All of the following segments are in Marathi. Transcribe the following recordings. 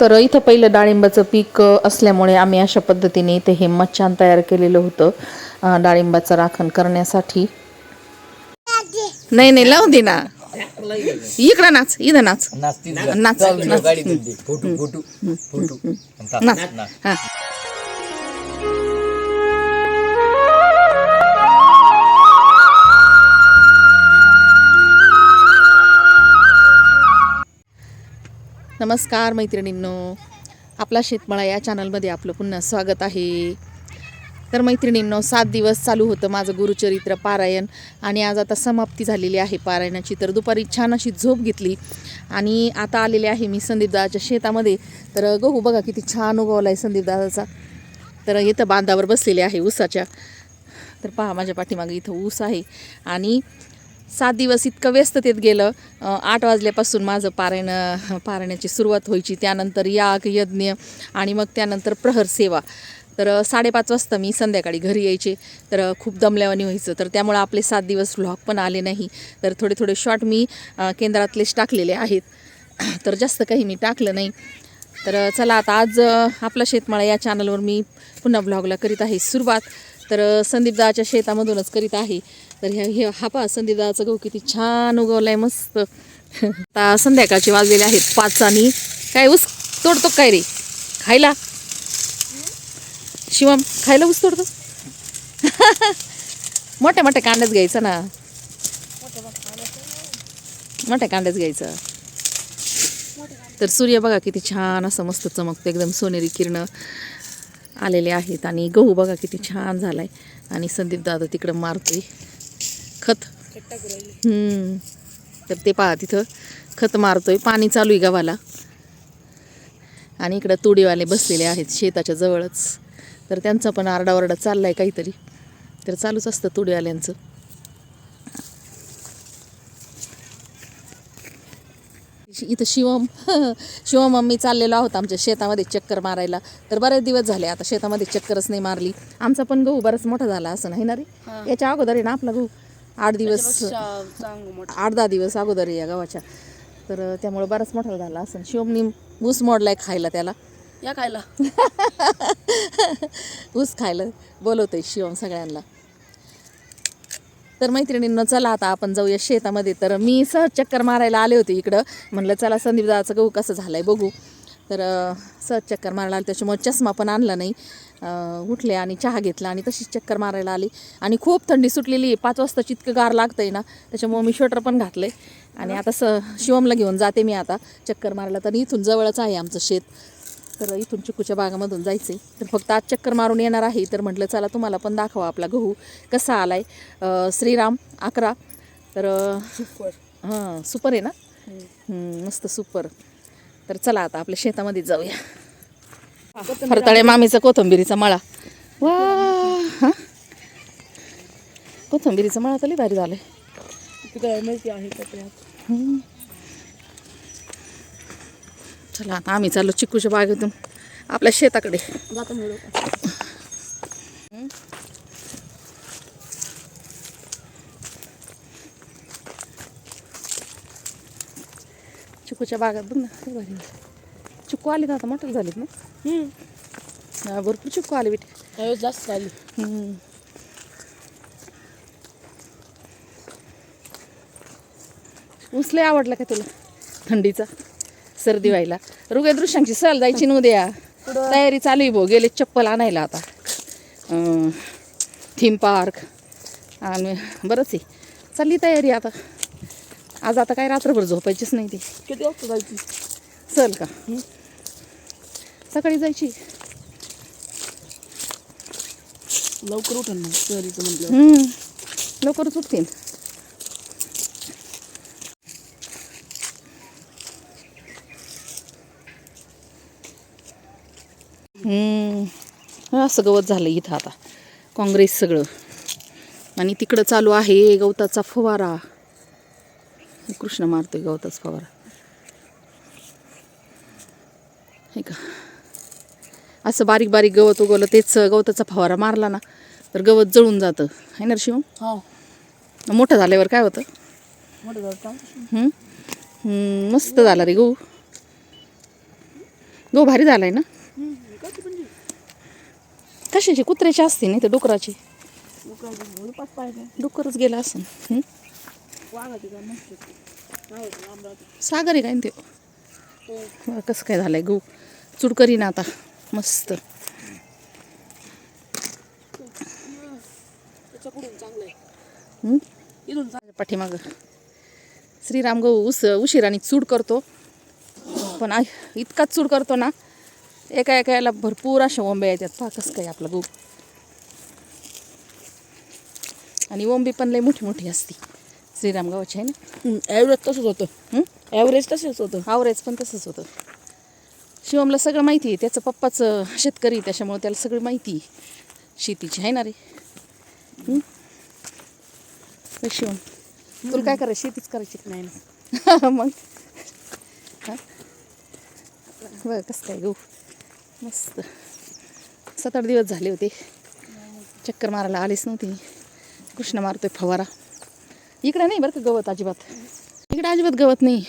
तर इथं पहिलं डाळिंबाचं पीक असल्यामुळे आम्ही अशा पद्धतीने इथे हे मच्छान तयार केलेलं होतं डाळिंबाचं राखण करण्यासाठी. नाही नाही लावू दे ना. इकडं नाच इथं नाच. नाच, नाच. नाच. नाच. हा. नमस्कार मैत्रिणींनो. आपला शेतमळा या चॅनलमध्ये आपलं पुन्हा स्वागत आहे. तर मैत्रिणींनो सात दिवस चालू होतं माझं गुरुचरित्र पारायण आणि आज आता समाप्ती झालेली आहे पारायणाची. तर दुपारी छान अशी झोप घेतली आणि आता आलेले आहे मी संदीपदाच्या शेतामध्ये. तर गहू बघा किती छान उगवला आहे संदीपदाचा तर इथं बांधावर बसलेले आहे ऊसाच्या. तर पहा माझ्या पाठीमागे इथं ऊस आहे. आणि सात दिवस इतकं व्यस्ततेत गेलं. आठ वाजल्यापासून माझं पारायण पारायणाची सुरुवात व्हायची. त्यानंतर याग यज्ञ आणि मग त्यानंतर प्रहर सेवा. तर साडेपाच वाजता मी संध्याकाळी घरी यायचे. तर खूप दमल्यावानी व्हायचं. तर त्यामुळं आपले सात दिवस व्लॉग पण आले नाही. तर थोडे थोडे शॉर्ट मी केंद्रातलेच टाकलेले आहेत. तर जास्त काही मी टाकलं नाही. तर चला आता आज आपला शेतमाळा या चॅनलवर मी पुन्हा ब्लॉगला करीत आहे सुरुवात. तर संदीपदाच्या शेतामधूनच करीत आहे. तर ह्या हे हा पहा संदीपदाचा गहू किती छान उगवलाय मस्त. आता संध्याकाळचे वाजलेले आहेत पाच आणि काय ऊस तोडतो काय रे? खायला? शिवम खायला ऊस तोडतो? मोठ्या मोठ्या कांड्याच घ्यायचं ना. मोठ्या कांड्याच घ्यायचं. तर सूर्य बघा किती छान असं मस्त चमकतं एकदम सोनेरी किरणं आलेले आहेत. आणि गहू बघा किती छान झालाय. आणि संदीप दादा तिकडं मारतोय. खत. हम्म. तर ते पहा तिथं खत मारतोय. पाणी चालू आहे गव्हाला आणि इकडं तुडीवाले बसलेले आहेत शेताच्या जवळच. तर त्यांचा पण आरडाओरडा चाललाय काहीतरी. तर चालूच असतं तुडीवाल्यांचं. इथं शिवम शिवम मम्मी चाललेलो आहोत आमच्या शेतामध्ये चक्कर मारायला. तर बरेच दिवस झाले आता शेतामध्ये चक्करच नाही मारली. आमचा पण गहू बराच मोठा झाला असं नाही ना रे? याच्या अगोदर आहे ना आपला गहू? आठ दिवस आठ दहा दिवस अगोदर या गावाच्या तर त्यामुळे बराच मोठा झाला असं शिवमनी ऊस मोडलाय खायला त्याला. या खायला. ऊस खायला बोलवतोय शिवम सगळ्यांना. तर मैत्रिणींना चला आता आपण जाऊया शेतामध्ये. तर मी सहज चक्कर मारायला आले होते इकडं. म्हणलं चला संदीप दादाचं गहू कसं झालं आहे बघू. तर सहज चक्कर मारायला आले. त्याच्यामुळे चष्मा पण आणला नाही. उठले आणि चहा घेतला आणि तशीच चक्कर मारायला आली. आणि खूप थंडी सुटलेली आहे. पाच वाजता इतकं गार लागतंय ना त्याच्यामुळे मी स्वेटर पण घातलं आणि आता स शिवमला घेऊन जाते मी आता चक्कर मारायला. तर इथून जवळच आहे आमचं शेत. तर इथून चिकूच्या बागामधून जायचं तर फक्त आज चक्कर मारून येणार आहे. तर म्हटलं चला तुम्हाला पण दाखवा आपला गहू कसा आलाय. अं, श्रीराम अकरा. तर हां सुपर आहे ना? मस्त सुपर. तर चला आता आपल्या शेतामध्ये जाऊया. फरताळे मामीचा कोथंबिरीचा मळा. वा हा. कोथंबिरीचा मळा तरी भारी ते चला आता आम्ही चाललो चिकूच्या बागेतून आपल्या शेताकडे. चिकूच्या बागात बघ ना भारी चिकू आली ना आता मोठं झालीत ना? हा, भरपूर चिकू आले बेटे. जास्त आली. लय आवडला का तुला? थंडीचा सर्दी व्हायला. रुग्या दृश्यांची सहल जायची न उद्या. तयारी चालू आहे भाऊ गेले चप्पल आणायला आता. थीम पार्क आणि बरंच आहे. चालली तयारी आता. आज आता काय रात्रभर झोपायचीच नाही ती. किती वाजता जायची? चल का? सकाळी जायची. लवकर उठन मग शहरीचं म्हटलं हम्म. लवकरच उठतील. हम्म. असं गवत झालं इथं आता. काँग्रेस सगळं. आणि तिकडं चालू आहे गवताचा फवारा. कृष्ण मारतोय गवताचा फवारा हे का असं बारीक बारीक गवत उगवलं तेच गवताचा फवारा मारला ना तर गवत जळून जातं आहे ना हा मोठं झाल्यावर काय होतं मोठं झालं मस्त झाला रे गहू गहू भारी झालाय ना कशी म्हणजे कशाची कुत्र्याची असते नाही तर डुकराची डुकरच गेला असं सागर आहे काय ते? कसं काय झालंय गहू? चूड ना आता. मस्त. पाठीमाग चांगलं आहे पाठीमागं. श्रीराम गहू उस उशिराने चूड करतो. पण इतकाच चूड करतो ना एका एका याला भरपूर अशा ओंब्या येतात. पहा कसं काय आपलं गहू. आणि ओंबी पण लई मोठी मोठी असती. श्रीराम गव्हाची आहे ना? ॲव्हरेज तसंच होतं. हं? ॲव्हरेज तसंच होतं. आवरेज पण तसंच होतं. शिवमला सगळं माहिती आहे. त्याचं पप्पाचं शेतकरी त्याच्यामुळे त्याला सगळी माहिती आहे. शेतीची आहे ना रे. शिवम तुला काय करायचं? शेतीच करायची का नाही? ना मग? हा? बघ कसं काय गहू? मस्त. सात आठ दिवस झाले होते. चक्कर मारायला आलेच नव्हते कृष्ण मारतोय फवारा. इकडे नाही बरं का गवत अजिबात. इकडे अजिबात गवत नाही.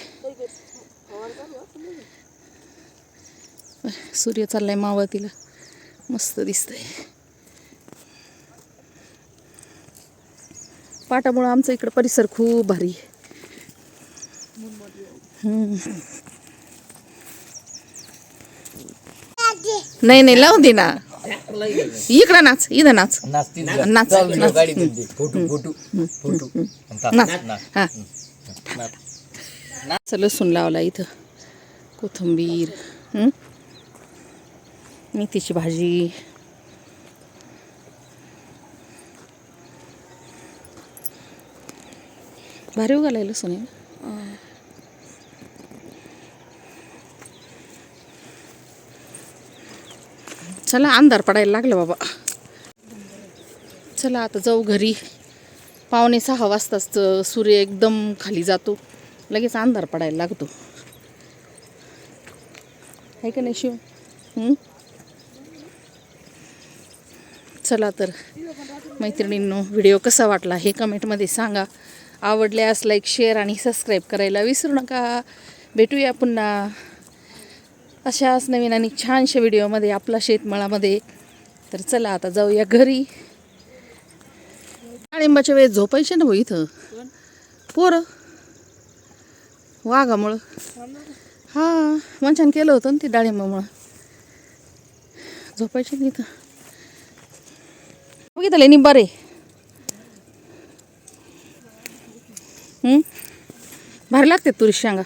सूर्य चाललाय मावळतीला. मस्त दिसतंय. पाटामुळं आमचा इकडं परिसर खूप भारी. आहे नाही नाही लावून दे ना. इकडं नाच इथं नाच. नाच, नाच. लसूण लावला इथं. कोथिंबीर? मेथीची भाजी. भारी उगालाय लसूण आहे चला अंधार पडायला लागलं बाबा. चला आता जाऊ घरी. पावणे सहा वाजताच सूर्य एकदम खाली जातो. लगेच अंधार पडायला लागतो. आहे का नाही शिव? चला तर मैत्रिणींनो व्हिडिओ कसा वाटला हे कमेंटमध्ये सांगा. आवडल्यास लाईक शेअर आणि सबस्क्राईब करायला विसरू नका. भेटूया पुन्हा. अशाच नवीन आणि छानशा व्हिडिओमध्ये आपला शेतमळामध्ये. तर चला आता जाऊया घरी. डाळिंबाच्या वेळेस झोपायचे ना भाऊ इथं? पोरं. वाघामुळं. हां मंचान केलं होतं ना ते डाळिंबामुळं. झोपायचे ना इथं? बघितलं निंबारे हं? भारी लागते तुरी शेंगा.